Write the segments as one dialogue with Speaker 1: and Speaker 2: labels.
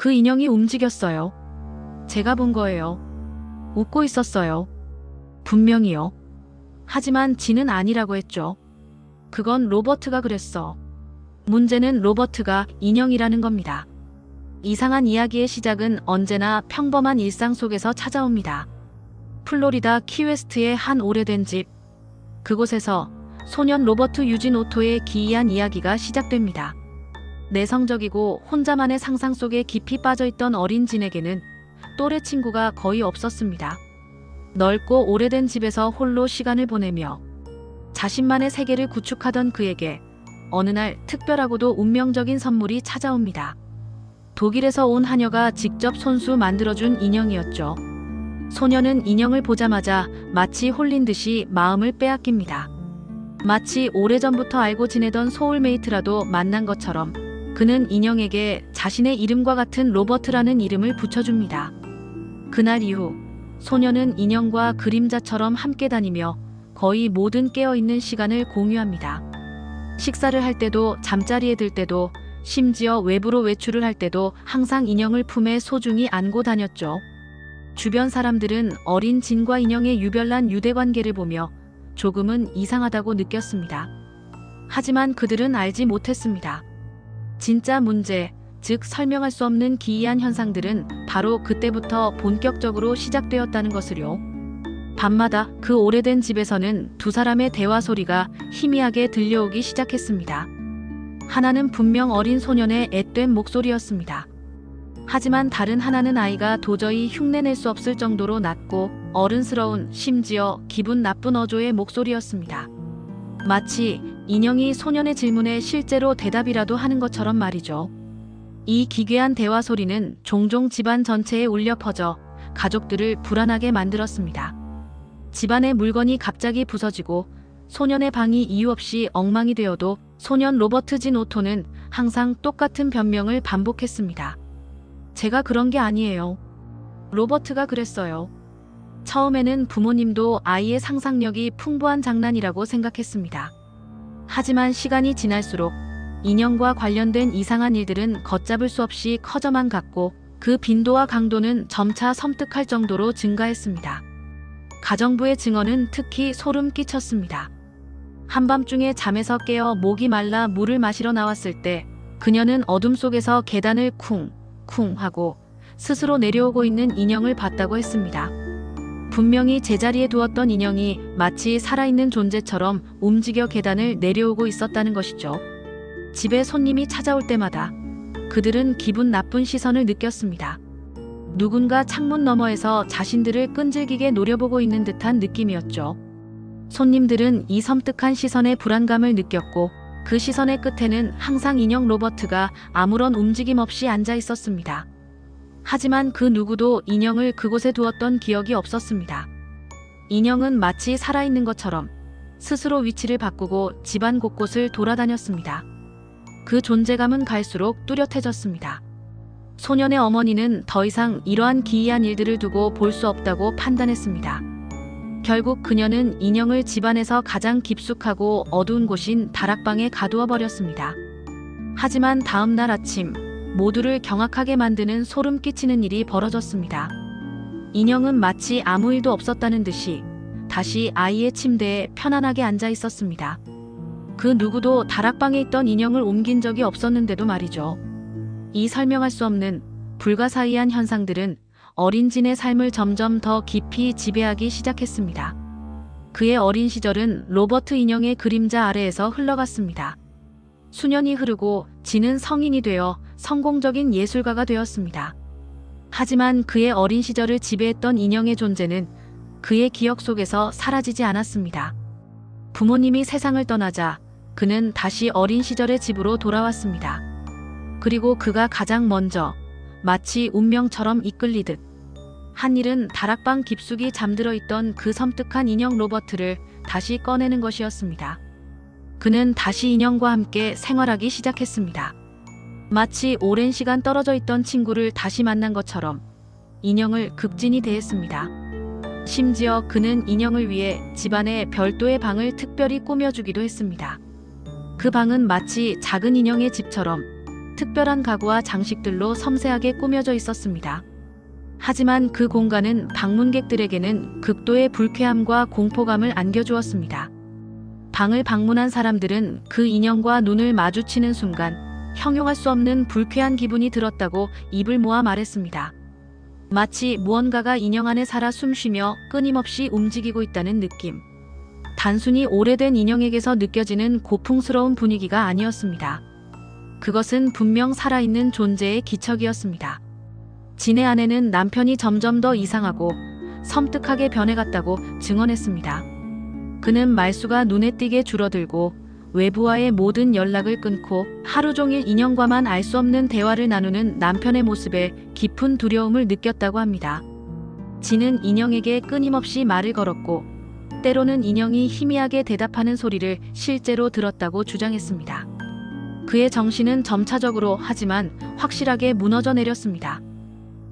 Speaker 1: 그 인형이 움직였어요. 제가 본 거예요. 웃고 있었어요. 분명히요. 하지만 지는 아니라고 했죠. 그건 로버트가 그랬어. 문제는 로버트가 인형이라는 겁니다. 이상한 이야기의 시작은 언제나 평범한 일상 속에서 찾아옵니다. 플로리다 키웨스트의 한 오래된 집. 그곳에서 소년 로버트 유진 오토의 기이한 이야기가 시작됩니다. 내성적이고 혼자만의 상상 속에 깊이 빠져있던 어린 진에게는 또래 친구가 거의 없었습니다. 넓고 오래된 집에서 홀로 시간을 보내며 자신만의 세계를 구축하던 그에게 어느 날 특별하고도 운명적인 선물이 찾아옵니다. 독일에서 온 하녀가 직접 손수 만들어준 인형이었죠. 소녀는 인형을 보자마자 마치 홀린 듯이 마음을 빼앗깁니다. 마치 오래전부터 알고 지내던 소울메이트라도 만난 것처럼 그는 인형에게 자신의 이름과 같은 로버트라는 이름을 붙여줍니다. 그날 이후 소녀는 인형과 그림자처럼 함께 다니며 거의 모든 깨어있는 시간을 공유합니다. 식사를 할 때도 잠자리에 들 때도 심지어 외부로 외출을 할 때도 항상 인형을 품에 소중히 안고 다녔죠. 주변 사람들은 어린 진과 인형의 유별난 유대관계를 보며 조금은 이상하다고 느꼈습니다. 하지만 그들은 알지 못했습니다. 진짜 문제, 즉 설명할 수 없는 기이한 현상들은 바로 그때부터 본격적으로 시작되었다는 것을요. 밤마다 그 오래된 집에서는 두 사람의 대화 소리가 희미하게 들려오기 시작했습니다. 하나는 분명 어린 소년의 앳된 목소리였습니다. 하지만 다른 하나는 아이가 도저히 흉내낼 수 없을 정도로 낮고 어른스러운 심지어 기분 나쁜 어조의 목소리였습니다. 마치 인형이 소년의 질문에 실제로 대답이라도 하는 것처럼 말이죠. 이 기괴한 대화 소리는 종종 집안 전체에 울려 퍼져 가족들을 불안하게 만들었습니다. 집안의 물건이 갑자기 부서지고 소년의 방이 이유 없이 엉망이 되어도 소년 로버트 진 오토는 항상 똑같은 변명을 반복했습니다. 제가 그런 게 아니에요. 로버트가 그랬어요. 처음에는 부모님도 아이의 상상력이 풍부한 장난이라고 생각했습니다. 하지만 시간이 지날수록 인형과 관련된 이상한 일들은 걷잡을 수 없이 커져만 갔고 그 빈도와 강도는 점차 섬뜩할 정도로 증가했습니다. 가정부의 증언은 특히 소름 끼쳤습니다. 한밤중에 잠에서 깨어 목이 말라 물을 마시러 나왔을 때 그녀는 어둠 속에서 계단을 쿵, 쿵 하고 스스로 내려오고 있는 인형을 봤다고 했습니다. 분명히 제자리에 두었던 인형이 마치 살아있는 존재처럼 움직여 계단을 내려오고 있었다는 것이죠. 집에 손님이 찾아올 때마다 그들은 기분 나쁜 시선을 느꼈습니다. 누군가 창문 너머에서 자신들을 끈질기게 노려보고 있는 듯한 느낌이었죠. 손님들은 이 섬뜩한 시선에 불안감을 느꼈고 그 시선의 끝에는 항상 인형 로버트가 아무런 움직임 없이 앉아 있었습니다. 하지만 그 누구도 인형을 그곳에 두었던 기억이 없었습니다. 인형은 마치 살아있는 것처럼 스스로 위치를 바꾸고 집안 곳곳을 돌아다녔습니다. 그 존재감은 갈수록 뚜렷해졌습니다. 소년의 어머니는 더 이상 이러한 기이한 일들을 두고 볼 수 없다고 판단했습니다. 결국 그녀는 인형을 집안에서 가장 깊숙하고 어두운 곳인 다락방에 가두어 버렸습니다. 하지만 다음 날 아침 모두를 경악하게 만드는 소름 끼치는 일이 벌어졌습니다. 인형은 마치 아무 일도 없었다는 듯이 다시 아이의 침대에 편안하게 앉아 있었습니다. 그 누구도 다락방에 있던 인형을 옮긴 적이 없었는데도 말이죠. 이 설명할 수 없는 불가사의한 현상들은 어린 진의 삶을 점점 더 깊이 지배하기 시작했습니다. 그의 어린 시절은 로버트 인형의 그림자 아래에서 흘러갔습니다. 수년이 흐르고 진은 성인이 되어 성공적인 예술가가 되었습니다. 하지만 그의 어린 시절을 지배했던 인형의 존재는 그의 기억 속에서 사라지지 않았습니다. 부모님이 세상을 떠나자 그는 다시 어린 시절의 집으로 돌아왔습니다. 그리고 그가 가장 먼저 마치 운명처럼 이끌리듯 한 일은 다락방 깊숙이 잠들어 있던 그 섬뜩한 인형 로버트를 다시 꺼내는 것이었습니다. 그는 다시 인형과 함께 생활하기 시작했습니다. 마치 오랜 시간 떨어져 있던 친구를 다시 만난 것처럼 인형을 극진히 대했습니다. 심지어 그는 인형을 위해 집안에 별도의 방을 특별히 꾸며주기도 했습니다. 그 방은 마치 작은 인형의 집처럼 특별한 가구와 장식들로 섬세하게 꾸며져 있었습니다. 하지만 그 공간은 방문객들에게는 극도의 불쾌함과 공포감을 안겨주었습니다. 방을 방문한 사람들은 그 인형과 눈을 마주치는 순간 형용할 수 없는 불쾌한 기분이 들었다고 입을 모아 말했습니다. 마치 무언가가 인형 안에 살아 숨쉬며 끊임없이 움직이고 있다는 느낌. 단순히 오래된 인형에게서 느껴지는 고풍스러운 분위기가 아니었습니다. 그것은 분명 살아있는 존재의 기척이었습니다. 진의 아내는 남편이 점점 더 이상하고 섬뜩하게 변해갔다고 증언했습니다. 그는 말수가 눈에 띄게 줄어들고 외부와의 모든 연락을 끊고 하루 종일 인형과만 알 수 없는 대화를 나누는 남편의 모습에 깊은 두려움을 느꼈다고 합니다. 진은 인형에게 끊임없이 말을 걸었고 때로는 인형이 희미하게 대답하는 소리를 실제로 들었다고 주장했습니다. 그의 정신은 점차적으로 하지만 확실하게 무너져 내렸습니다.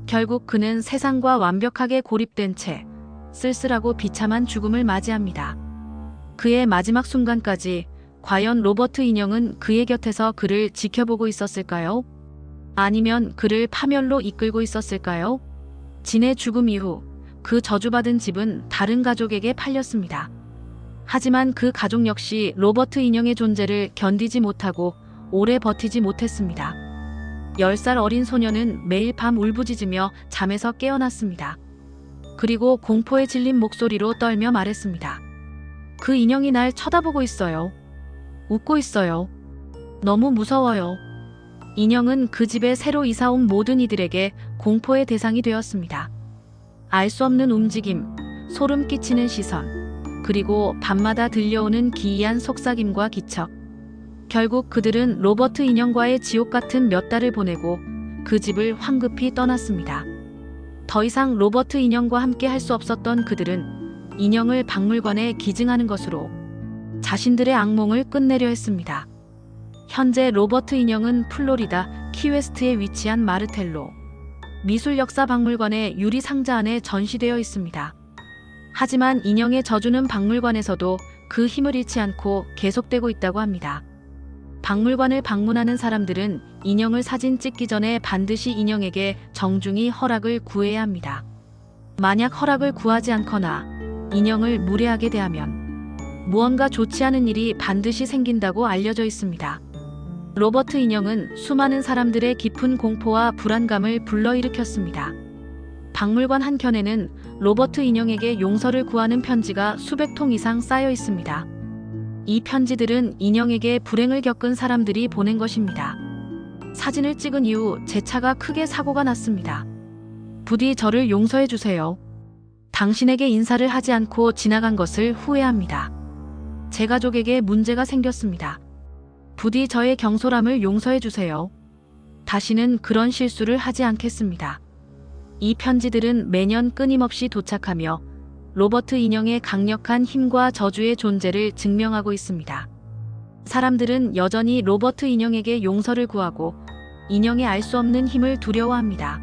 Speaker 1: 결국 그는 세상과 완벽하게 고립된 채 쓸쓸하고 비참한 죽음을 맞이합니다. 그의 마지막 순간까지 과연 로버트 인형은 그의 곁에서 그를 지켜보고 있었을까요? 아니면 그를 파멸로 이끌고 있었을까요? 진의 죽음 이후 그 저주받은 집은 다른 가족에게 팔렸습니다. 하지만 그 가족 역시 로버트 인형의 존재를 견디지 못하고 오래 버티지 못했습니다. 10살 어린 소녀는 매일 밤 울부짖으며 잠에서 깨어났습니다. 그리고 공포에 질린 목소리로 떨며 말했습니다. 그 인형이 날 쳐다보고 있어요. 웃고 있어요. 너무 무서워요. 인형은 그 집에 새로 이사 온 모든 이들에게 공포의 대상이 되었습니다. 알 수 없는 움직임, 소름 끼치는 시선, 그리고 밤마다 들려오는 기이한 속삭임과 기척. 결국 그들은 로버트 인형과의 지옥 같은 몇 달을 보내고 그 집을 황급히 떠났습니다. 더 이상 로버트 인형과 함께 할 수 없었던 그들은 인형을 박물관에 기증하는 것으로 자신들의 악몽을 끝내려 했습니다. 현재 로버트 인형은 플로리다 키웨스트에 위치한 마르텔로 미술 역사 박물관의 유리 상자 안에 전시되어 있습니다. 하지만 인형의 저주는 박물관에서도 그 힘을 잃지 않고 계속되고 있다고 합니다. 박물관을 방문하는 사람들은 인형을 사진 찍기 전에 반드시 인형에게 정중히 허락을 구해야 합니다. 만약 허락을 구하지 않거나 인형을 무례하게 대하면 무언가 좋지 않은 일이 반드시 생긴다고 알려져 있습니다. 로버트 인형은 수많은 사람들의 깊은 공포와 불안감을 불러일으켰습니다. 박물관 한켠에는 로버트 인형에게 용서를 구하는 편지가 수백 통 이상 쌓여 있습니다. 이 편지들은 인형에게 불행을 겪은 사람들이 보낸 것입니다. 사진을 찍은 이후 제 차가 크게 사고가 났습니다. 부디 저를 용서해 주세요. 당신에게 인사를 하지 않고 지나간 것을 후회합니다. 제 가족에게 문제가 생겼습니다. 부디 저의 경솔함을 용서해 주세요. 다시는 그런 실수를 하지 않겠습니다. 이 편지들은 매년 끊임없이 도착하며 로버트 인형의 강력한 힘과 저주의 존재를 증명하고 있습니다. 사람들은 여전히 로버트 인형에게 용서를 구하고 인형의 알 수 없는 힘을 두려워합니다.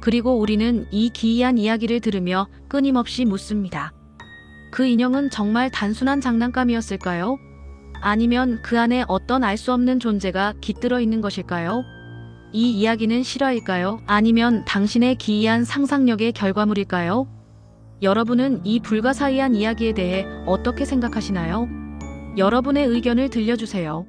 Speaker 1: 그리고 우리는 이 기이한 이야기를 들으며 끊임없이 묻습니다. 그 인형은 정말 단순한 장난감이었을까요? 아니면 그 안에 어떤 알 수 없는 존재가 깃들어 있는 것일까요? 이 이야기는 실화일까요? 아니면 당신의 기이한 상상력의 결과물일까요? 여러분은 이 불가사의한 이야기에 대해 어떻게 생각하시나요? 여러분의 의견을 들려주세요.